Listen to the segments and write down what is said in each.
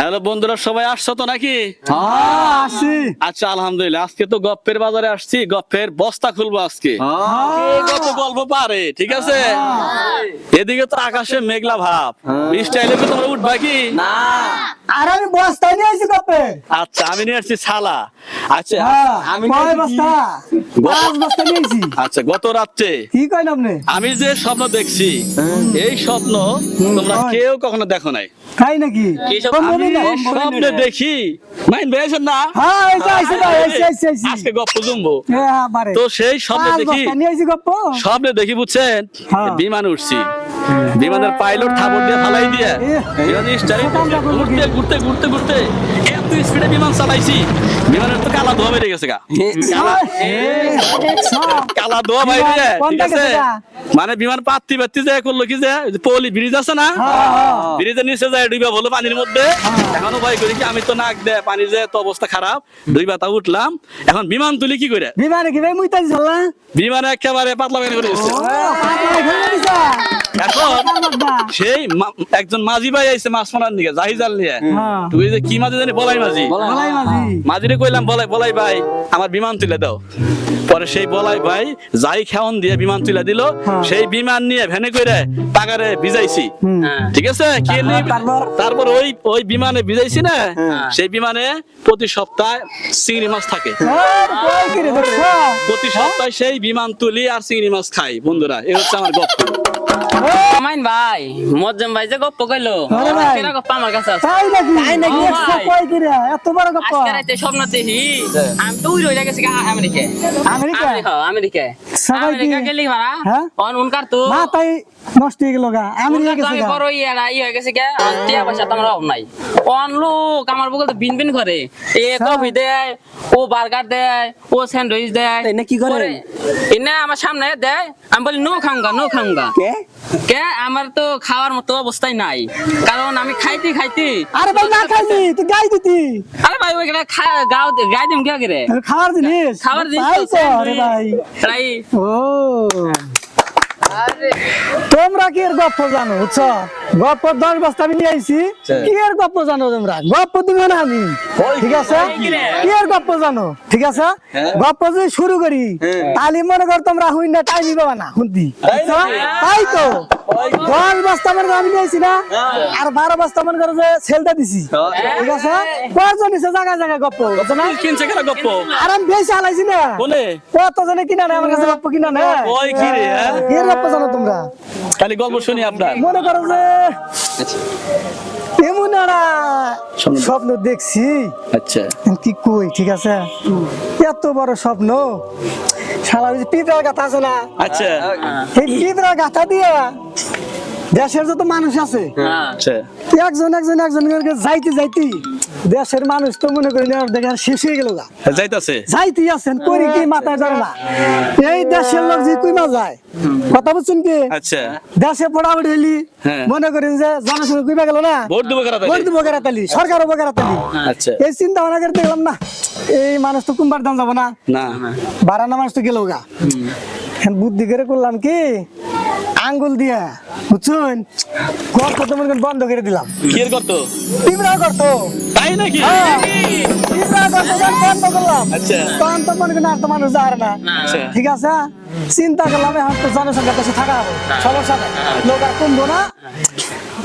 Hello বন্ধুরা সবাই আসছো তো নাকি? হ্যাঁ আচ্ছা আলহামদুলিল্লাহ। আজকে তো গপ্পের বাজারে আসছি গপ্পের বস্তা খুলবো আজকে। কত গল্প পারে ঠিক আছে? এদিকে তো আকাশে মেঘলা ভাব। স্টাইলে কি তোমরা উঠবা কি? আর আমি বস্তা নিয়ে আসি কপে আচ্ছা আমি নিয়ে আসছি ছালা আচ্ছা হ্যাঁ আমি কয় বস্তা? পাঁচ বস্তা নিয়েছি আচ্ছা গত কি আপনি? আমি যে স্বপ্ন দেখছি এই স্বপ্ন তোমরা কেউ কখনো দেখো নাই। তাই নাকি? Movie না? এই স্বপ্নে দেখি। মাইন না। হ্যাঁ আজকে গপ্প জুমবো। হ্যাঁ তো সেই দেখি। দেখি বুঝছেন? হ্যাঁ। বিমান উঠছি বিমানের পাইলট থাবর দিয়ে ফালাই দিয়ে। কি? ঘুরতে ঘুরতে ঘুরতে ঘুরতে। এত স্পিডে বিমান চালাইছি। বিমানের তো কালা ধোয়া বেরিয়ে গেছে গা। কালা- ধোয়া বাইরে ঠিক আছে? মানে বিমান পাত্তি পাত্তি যায় করল কি যে পলি ব্রিজ আছে না? হ্যাঁ, হ্যাঁ। ব্রিজের নিচে যায় ডুইবা বলো পানির মধ্যে। এখনও ভয় করি কি আমি তো নাক দেয় পানির যে তো অবস্থা খারাপ। ডুইবা তা উঠলাম। এখন বিমান তুলি কি করে? বিমানে কি ভাই বিমানে একেবারে পাতলা বের করে দিচ্ছে এখন সেই মা- একজন মাঝি ভাই আইছে মাছ মারার দিকে জাহি জাল নিয়ে। হ্যাঁ। তুই যে কি মাঝি জানি বলাই মাঝি। মাঝিরে কইলাম বলাই বলাই ভাই আমার বিমান তুলে দাও। পরে সেই বলাই ভাই যাই খেয়ন দিয়ে বিমান তুলে দিল। হ্যাঁ। সেই বিমান নিয়ে ভ্যানে কইরে টাকারে ভিজাইছি। ঠিক আছে? তারপর? ওই ওই বিমানে ভিজাইছি না? সেই বিমানে প্রতি সপ্তাহে চিংড়ি মাছ থাকে। প্রতি সপ্তাহে সেই বিমান তুলি আর চিংড়ি মাছ খাই বন্ধুরা। এই হচ্ছে আমার গপ্প। মাইন ভাই মজ্জম ভাই যে গপ্প কইলো। ভাই। সেটা গপ্প আমার কাছে আছে। তাই নাকি? তাই নাকি ও একশো কই কি রে? এত বড় গপ্প। আজকে রাতে স্বপ্ন দেখি আমি তো উই রইলা গেছি গা আমেরিকা আমেরিকা আমেরিকা আমেরিকা সবাই কি- গেলি ভাড়া? হ্যাঁ? অন উনকার তো। মাথাই নষ্ট হয়ে গেল গা। আমেরিকা উনকার তো আমি বড় ইয়া ই হয়ে গেছে গে। টিয়া পয়সা তো আমার অভাব নাই। অন লোক আমার বগল তো বিন বিন করে। এ কফি দেয় ও বার্গার দেয় ও স্যান্ডউইচ দেয়। এনে কি করে? এনে আমার সামনে দেয়। আমি বলি নো খাউঙ্গা নো খাউঙ্গা কে? কে? আমার তো খাওয়ার মতো অবস্থাই নাই। কারণ আমি খাইতে খাইতে আরে ভাই না খাইলি তুই গাই দিতি। আরে ভাই গাও গাই দিম কে খাওয়ার জিনিস? খাবার জিনিস আরে ভাই। ও। তোমরা কি এর গপ্প জানো বুঝছ? গপ্প দশ বস্তা আমি নিয়ে আইসি কি এর গপ্প জানো তোমরা? গপ্প তুমি না আমি। ঠিক আছে? কি এর গপ্প জানো? ঠিক আছে? গপ্প যদি শুরু করি তাহলে মনে কর তোমরা হুই না টাইম পাবা না হুন্দি তাই তো। দশ বস্তা মনে আমি নিয়েছি না আর বারো বস্তা মনে করো যে সেলটা দিছি। ঠিক আছে? কয়জন নিছে জায়গায় জায়গায় গপ্প। না কিনছে কেন গপ্প? আর আমি বেশি হালাইছি না। কত জনে কিনা নাই? আমার কাছে গপ্প কিনা নেই। ওই কি রে হ্যাঁ? এর গপ্প জানো তোমরা? খালি গল্প শুনি আপনার। মনে করো যে এমন স্বপ্ন। দেখছি। আচ্ছা। কি কই ঠিক আছে? এত বড় স্বপ্ন। শালা পিঁপড়ার গাথা আছে না? আচ্ছা। এই পিঁপড়ার গাথা দিয়ে দেশের যত মানুষ আছে আচ্ছা। একজন একজন একজন যাইতে যাইতে দেশের মানুষ তো মনে করি না দেখে আর শেষ হয়ে গেল গা। যাইতাছে। যাইতে আছেন করি কি মাথায় ধরে না। এই দেশের লোক যে কুইমা যায় কথা বুঝছেন কি? আচ্ছা। দেশে পড়াপড়ি হইলি হ্যাঁ। মনে করেন যে জনসংখ্যা কুইমা গেল না? ভোট দেবো কারা ভোট দিব কেরাতালি সরকার কেরাতালি। আচ্ছা। এই চিন্তা ভাবনা করে দেখলাম না এই মানুষ তো কুম্বার দাম যাব না। না। বারানা মানুষ তো গেল গা। বুদ্ধি করে করলাম কি? আঙ্গুল দিয়া বুঝছেন? গর্ত তো মনে বন্ধ করে দিলাম। কি এর কত পিঁপড়া করতো তাই নাকি? পিঁপড়া যখন বন্ধ করলাম। আচ্ছা। তখন তো মনে আর তো মানুষ যায় না। আচ্ছা। ঠিক আছে? চিন্তা করলাম এখন তো জনসংখ্যা বেশি থাকা হবে। সমস্যা নেই। লোক আর কমবো না।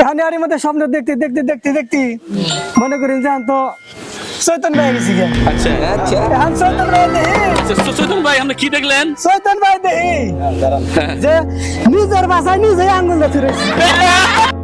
এখন এর মধ্যে স্বপ্ন দেখতে দেখতে দেখতে দেখতে মনে করি যে তো চৈতন ভাই গেছি গে আচ্ছা এখন চৈতন ভাই আচ্ছা সু- সুজন ভাই আপনি কি দেখলেন চৈতন ভাই দেখি যে নিজের বাসায় নিজে আঙ্গুল রয়েছে